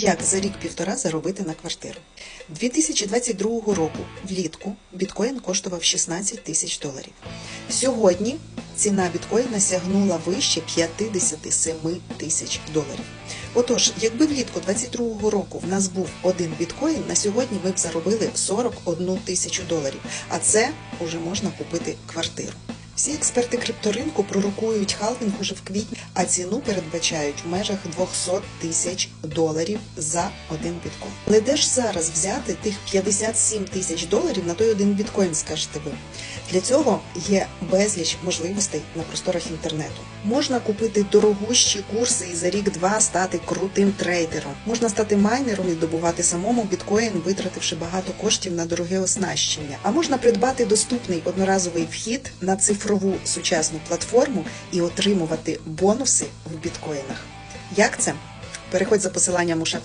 Як за рік-півтора заробити на квартиру? 2022 року влітку біткоін коштував 16 тисяч доларів. Сьогодні ціна біткоїна сягнула вище 57 тисяч доларів. Отож, якби влітку 2022 року в нас був один біткоін, на сьогодні ми б заробили 41 тисячу доларів. А це вже можна купити квартиру. Всі експерти крипторинку пророкують халвінг уже в квітні, а ціну передбачають в межах 200 тисяч доларів за один біткоін. Але де ж зараз взяти тих 57 тисяч доларів на той один біткоін, скажете ви? Для цього є безліч можливостей на просторах інтернету. Можна купити дорогущі курси і за рік-два стати крутим трейдером. Можна стати майнером і добувати самому біткоін, витративши багато коштів на дороге оснащення. А можна придбати доступний одноразовий вхід на цифрову сучасну платформу і отримувати бонуси в біткоїнах. Як це? Переходь за посиланням у шапці